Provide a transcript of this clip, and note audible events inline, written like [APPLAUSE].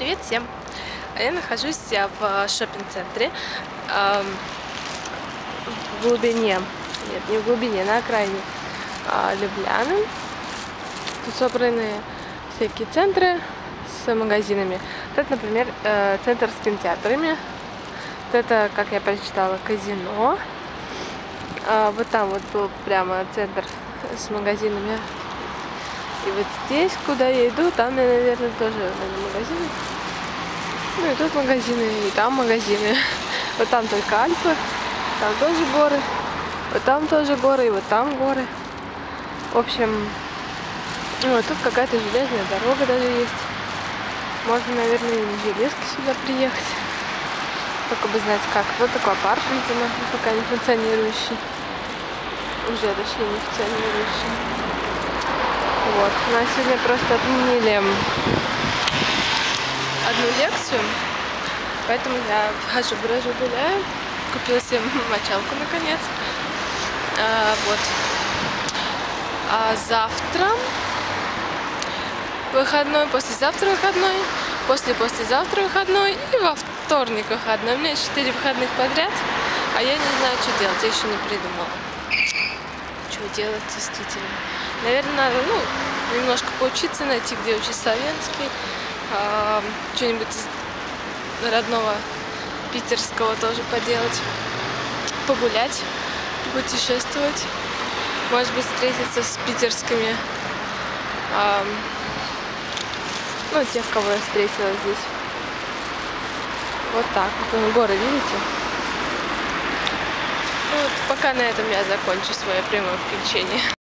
Привет всем! Я нахожусь в шопинг-центре в глубине, нет, не в глубине, на окраине а, Любляны. Тут собраны всякие центры с магазинами. Вот это, например, э, центр с кинотеатрами. Вот это, как я прочитала, казино. А, вот там вот был прямо центр с магазинами и вот здесь, куда я иду, там, наверное, тоже наверное, магазины. Ну и тут магазины, и там магазины. [LAUGHS] Вот там только Альпы, там тоже горы. Вот там тоже горы, и вот там горы. В общем, ну, вот тут какая-то железная дорога даже есть. Можно, наверное, и на железке сюда приехать. Только бы знать как. Вот такой парк, видимо, пока не функционирующий. Уже, точнее, не функционирующий. Вот. Нас сегодня просто отменили одну лекцию, поэтому я хожу, брожу, гуляю. Купила себе [LAUGHS] мочалку наконец. А, вот. А завтра выходной, послезавтра выходной, после-послезавтра выходной и во вторник выходной. У меня четыре выходных подряд, а я не знаю, что делать, я еще не придумала. Что делать действительно. Наверное, надо, ну, немножко поучиться, найти, где учить славянский, э, что-нибудь из родного питерского тоже поделать, погулять, путешествовать, может быть, встретиться с питерскими, э, ну, тех, кого я встретила здесь. Вот так вот, горы, видите? Пока на этом я закончу свое прямое включение.